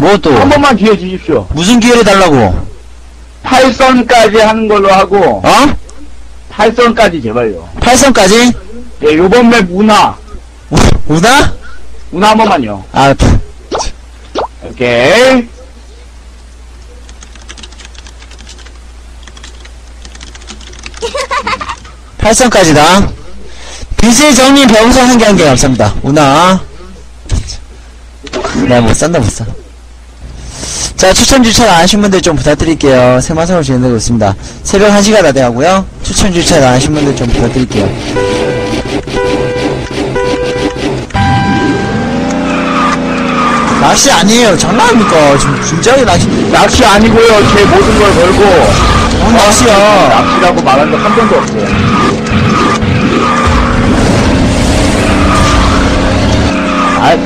뭐 또? 한 번만 기회 주십시오. 무슨 기회를 달라고? 8선까지 하는 걸로 하고, 어? 8선까지 제발요. 8선까지? 예, 요번 맵 운하. 우나? 운하 한 번만요. 아, 오케이. 팔선까지다 빚을 정리 병선 한개 한 개 감사합니다. 우나. 내가 못 산다, 못 사. 자, 추천 주차 안 하신 분들 좀 부탁드릴게요. 생방송으로 진행되고 있습니다. 새벽 1시가 다 돼가고요. 추천 주차 안 하신 분들 좀 부탁드릴게요. 낚시 아니에요. 장난합니까? 지금 진지하게 낚시, 낚시 아니고요. 제 모든 걸 걸고. 어, 낚시야. 낚시라고 말한 적한 번도 없어요. 아,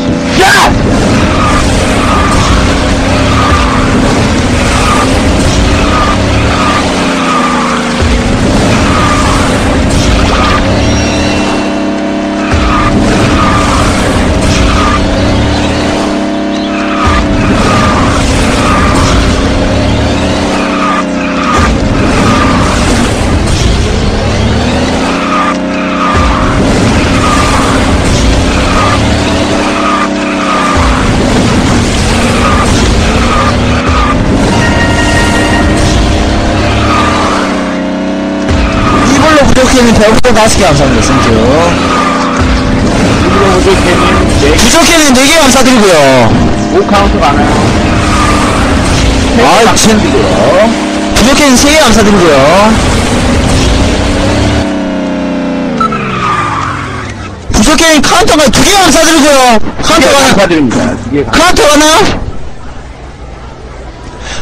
배고픈 다섯 개 감사합니다. 네, 부족해는 네개 감사드리고요. 5카운트 가나요? 아, 진, 부족해는 세개 감사드리고요. 부족해는 카운터가 두개 감사드리고요. 카운터가, 하나- 감사드립니다. 두개 카운터 가나요?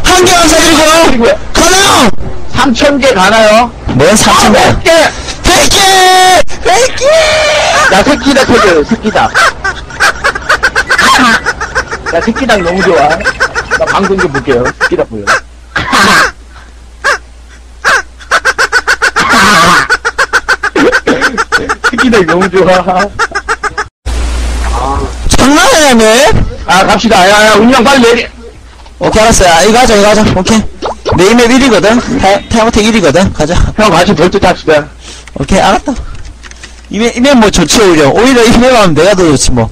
한개 감사드리고요. 가나요? 3,000개 가나요? 뭔 3천 개? 100개! 100개! 100개! 야, 새끼닭 해줘요, 새끼닭. 야, 새끼닭 너무 좋아. 나 방송 좀 볼게요. 새끼닭 보여. 새끼닭 너무 좋아. 장난하냐며? 아, 갑시다. 야, 야, 운영 빨리 내리. 오케이, 알았어요. 아, 이거 하자, 이거 하자. 오케이. 메인맵 1위거든? 타, 타이머택 1위거든? 가자. 형 같이 벌트 탑시다. 오케이, 알았다. 이면, 이면 뭐 좋지, 오히려. 오히려 이면 하면 내가 더 좋지, 뭐.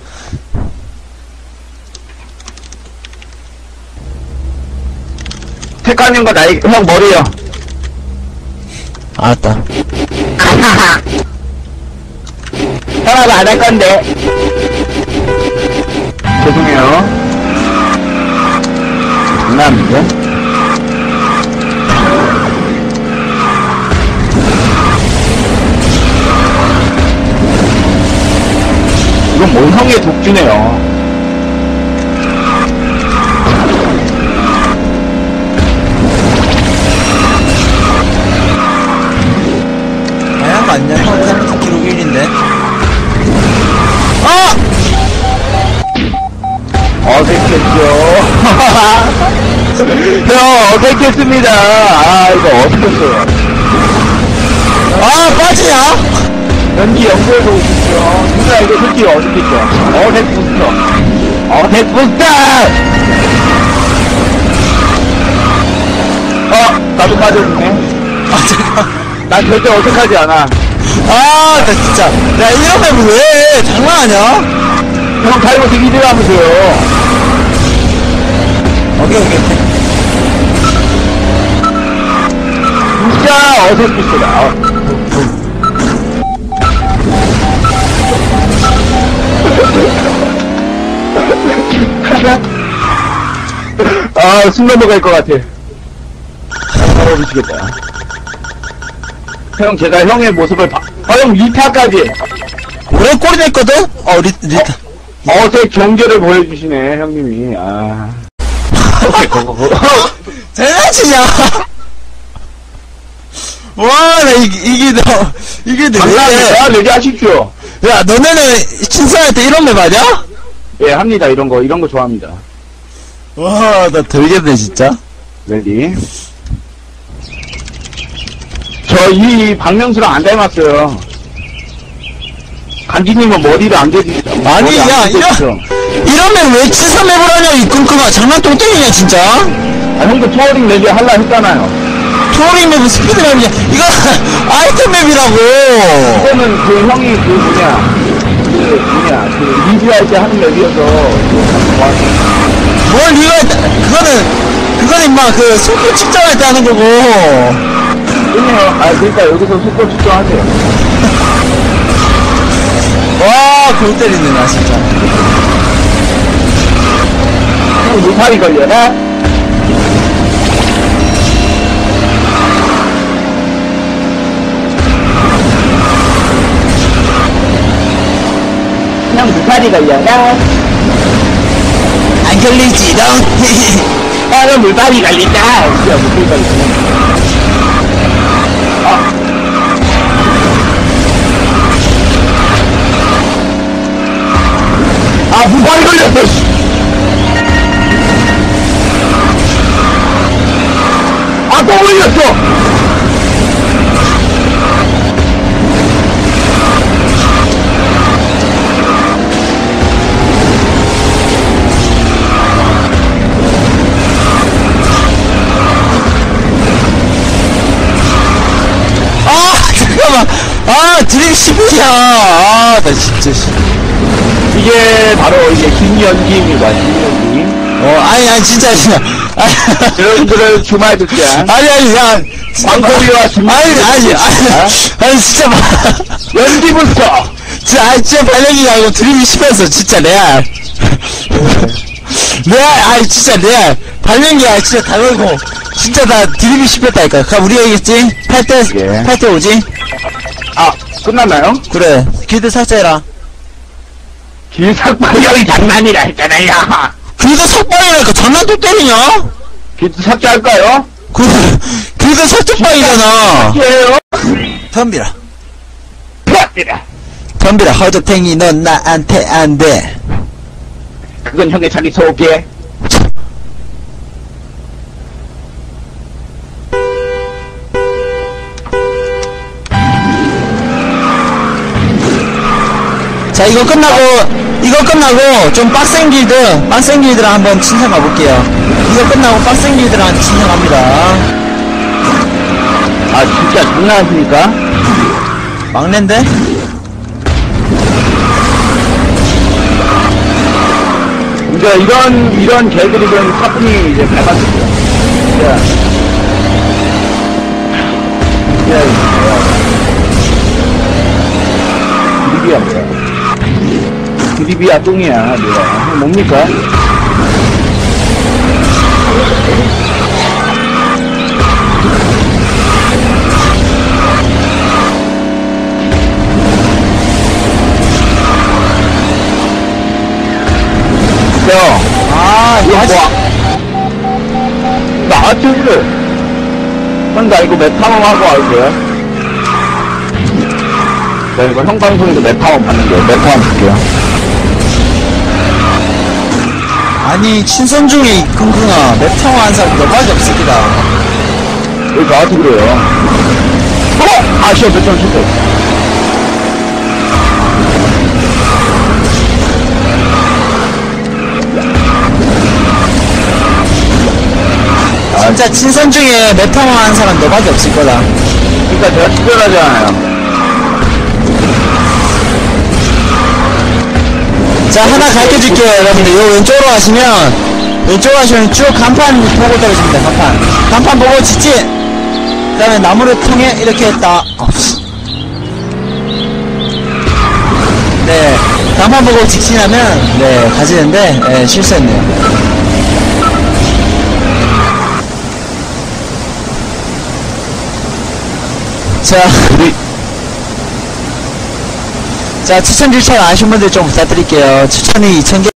택하님과 나이, 형 머리요. 알았다. 형아도 안할 건데. 죄송해요. 장난인데? 형의 독주네요. 거 아니냐? 형, 타이머택 기록 1위인데. 어! 어색했죠. 형, 어색했습니다. 아, 이거 어색했어요. 아, 빠지냐? 연기 연구해서 오십시오. 누나 이거 솔직히 어색했죠. 어색 부스터. 어색 부스터! 어, 나도 빠졌네. 아, 잠깐. 난 절대 어색하지 않아. 아, 나 진짜. 야, 맵을 왜 해? 장난하냐? 형 타이거 되기 들어가면서요. 오케이, 오케이, 오케이. 진짜 어색했어요. 어. 아, 숨 넘어갈 것 같아. 아, 미치겠다. 형, 제가 형의 모습을 봐, 아, 형, 리타까지. 올해 골이 냈거든? 어, 리, 리타. 어색 경계를 보여주시네, 형님이. 아. 장난치냐? 와, 나 이게, 이게 너, 이게 너, 왜 감사합니다. 얘기하십시오. 야, 너네는 신사할 때 이런 맵 아냐? 예, 합니다. 이런 거, 이런 거 좋아합니다. 와, 나 들겠네, 진짜. 레디. 저이 박명수랑 안 닮았어요. 간지님은 머리를 안 개주시죠. 아니, 머리 안 야, 개주시죠. 이러면 왜 치사맵을 하냐, 이 끙끙아. 장난 똥땡이냐, 진짜? 아, 형도 투어링 레비 할라 했잖아요. 투어링 맵은 스피드 맵이냐. 이거 아이템 맵이라고. 이거는 그 형이 그 뭐냐, 그 뭐냐, 그 리뷰할 때 하는 참 좋았어. 뭘 했다. 그거는, 그거는 임마 그 속도 측정할 때 하는 거고. 그냥, 아, 그러니까 여기서 속도 측정하세요. 와, 골 때리네, 나 진짜. 형 물살이 걸려나? 형 물살이 걸려나? 안 걸리지롱. 아, 형 물살이 걸린다! 진짜 물살이 걸리네. 아, 물살이 걸렸어, 씨! 아, 또 걸렸어! 드림 10이야. 아, 나 진짜, 씨. 이게 바로 이제 김연기입니다, 김연기. 어, 아니, 아니, 진짜, 진짜. 아니, 여러분들은 주말 듣자. 아니, 아니, 야. 광고비와 김연기. 아니, 아니, 아니, 아니, 진짜, 막. 연기부터! 진짜, 아니, 진짜 발령이가 아니고 드림이 10이었어, 진짜, 레알. 레알, 아니, 진짜, 레알. 발령이야, 진짜, 다 걸고. 진짜, 나 드림이 10이었다니까. 그럼 우리가 이겼지? 8대, 예. 8대 5지? 아, 끝났나요? 그래. 길드 삭제해라. 길 삭발령이 장난이라 했잖아요. 길드 석방이라니까 장난도 때리냐? 길드 삭제할까요? 그, 길드 석방이잖아. 삭제해요? 덤비라. 플라티라. 덤비라, 허드탱이, 넌 나한테 안 돼. 그건 형의 자기 소개. 자, 이거 끝나고, 이거 끝나고, 좀 빡센 길드, 빡센 길드랑 한번 친선 가볼게요. 이거 끝나고 빡센 길드랑 친선 갑니다. 아, 진짜 장난하십니까? 막내인데? 이제 이런, 이런 개들이든 사뿐히 이제. 자. 야, 드립이야, 뭐야. 드립이야, 똥이야, 뭐야. 뭡니까? 야, 아, 이거 하지. 나한테 그래. 형, 나 이거 메타몽 하고 할 거야. 나 이거 형 방송에서 메타몽 봤는데, 메타몽 볼게요. 아니, 친선 중에 이 끙끙아, 맵타워 한 사람 너밖에 없습니다. 왜 나한테 그래요? 어? 아, 시험 메타몽 실패. 진짜 친선 중에 맵타워 한 사람 너밖에 없을 거다. 그러니까 제가 특별하잖아요. 자, 하나 가르쳐 줄게요, 여러분들. 요 왼쪽으로 가시면, 왼쪽으로 가시면 쭉 간판 보고 떨어집니다, 간판. 간판 보고 직진! 그 다음에 나무를 통해 이렇게 딱, 어, 씨. 네, 간판 보고 직진하면, 네, 가지는데, 네, 실수했네요. 자, 우리, 자, 추천 추천 아신 분들 좀 부탁드릴게요. 추천이 2,000개